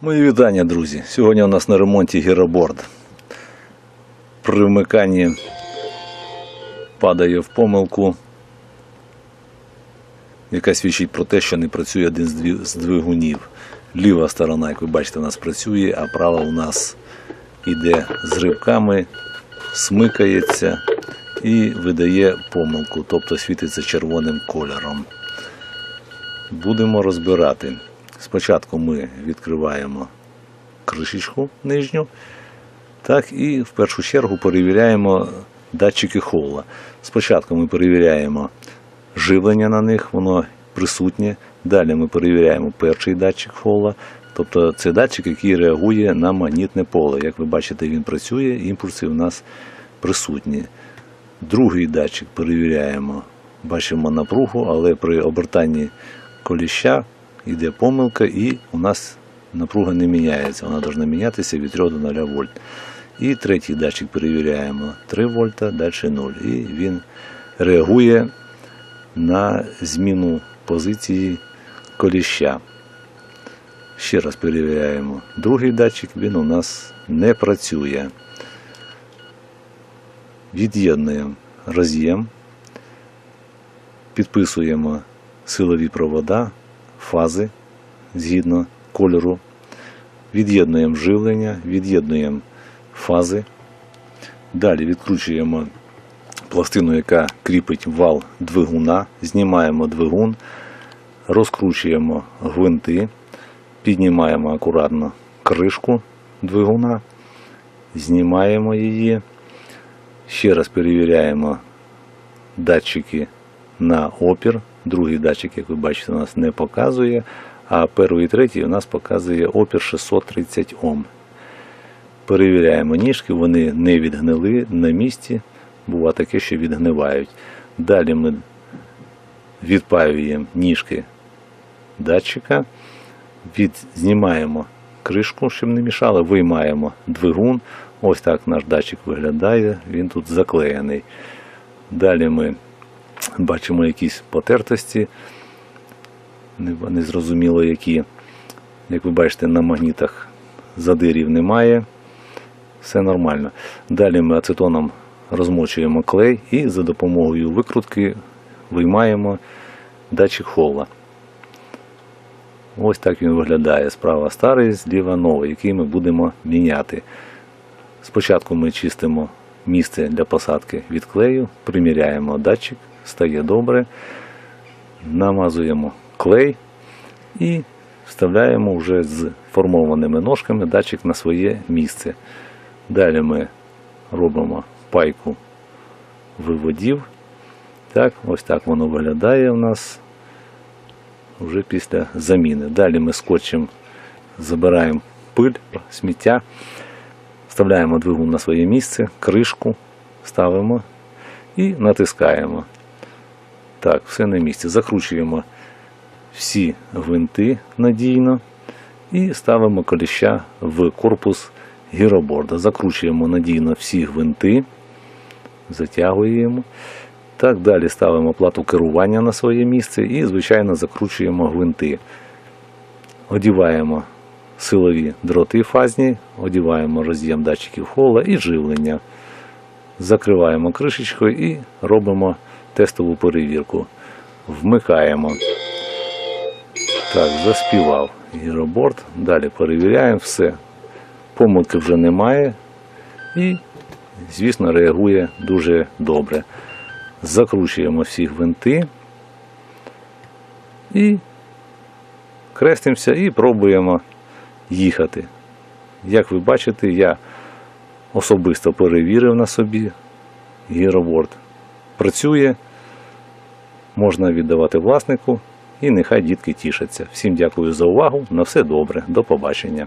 Мої вітання, друзі. Сьогодні у нас на ремонті гіроборд. При вмиканні падає в помилку, яка свідчить про те, що не працює один з двигунів. Ліва сторона, як ви бачите, у нас працює, а права у нас іде з грибками, смикається і видає помилку, тобто світиться червоним кольором. Будемо розбирати. Спочатку ми відкриваємо кришечку нижню, так і в першу чергу перевіряємо датчики хола. Спочатку ми перевіряємо живлення на них, воно присутнє. Далі ми перевіряємо перший датчик хола, тобто це датчик, який реагує на магнітне поле. Як ви бачите, він працює, імпульси у нас присутні. Другий датчик перевіряємо. Бачимо напругу, але при обертанні коліща йде помилка і у нас напруга не міняється. Вона повинна мінятися від 3 до 0 вольт. І третій датчик перевіряємо 3 вольта, далі 0. І він реагує на зміну позиції коліща. Ще раз перевіряємо. Другий датчик він у нас не працює. Від'єднуємо роз'єм, підписуємо силові провода, фази згідно кольору, від'єднуємо живлення, від'єднуємо фази. Далі відкручуємо пластину, яка кріпить вал двигуна, знімаємо двигун, розкручуємо гвинти, піднімаємо акуратно кришку двигуна, знімаємо її. Ще раз перевіряємо датчики на опір. Другий датчик, як ви бачите, у нас не показує, а перший і третій у нас показує опір 630 Ом. Перевіряємо ніжки, вони не відгнили на місці. Буває таке, що відгнивають. Далі ми відпаюємо ніжки датчика, знімаємо кришку, щоб не мішало, виймаємо двигун. Ось так наш датчик виглядає, він тут заклеєний. Далі ми бачимо якісь потертості, незрозуміло які. Як ви бачите, на магнітах задирів немає. Все нормально. Далі ми ацетоном розмочуємо клей і за допомогою викрутки виймаємо датчик хола. Ось так він виглядає. Справа старий, зліва новий, який ми будемо міняти. Спочатку ми чистимо місце для посадки від клею, приміряємо датчик, стає добре, намазуємо клей і вставляємо вже з формованими ножками датчик на своє місце. Далі ми робимо пайку виводів. Так, ось так воно виглядає у нас вже після заміни. Далі ми скотчем забираємо пиль, сміття, вставляємо двигун на своє місце, кришку ставимо і натискаємо. Так, все на місці. Закручуємо всі гвинти надійно і ставимо коліща в корпус гіроборда. Закручуємо надійно всі гвинти, затягуємо. Так, далі ставимо плату керування на своє місце і, звичайно, закручуємо гвинти. Одіваємо силові дроти фазні, одіваємо роз'єм датчиків хола і живлення. Закриваємо кришечкою і робимо тестову перевірку. Вмикаємо. Так, заспівав гіроборд. Далі перевіряємо все. Помилки вже немає. І, звісно, реагує дуже добре. Закручуємо всі гвинти і крестимося і пробуємо їхати. Як ви бачите, я особисто перевірив на собі гіроборд. Працює, можна віддавати власнику і нехай дітки тішаться. Всім дякую за увагу. На все добре. До побачення.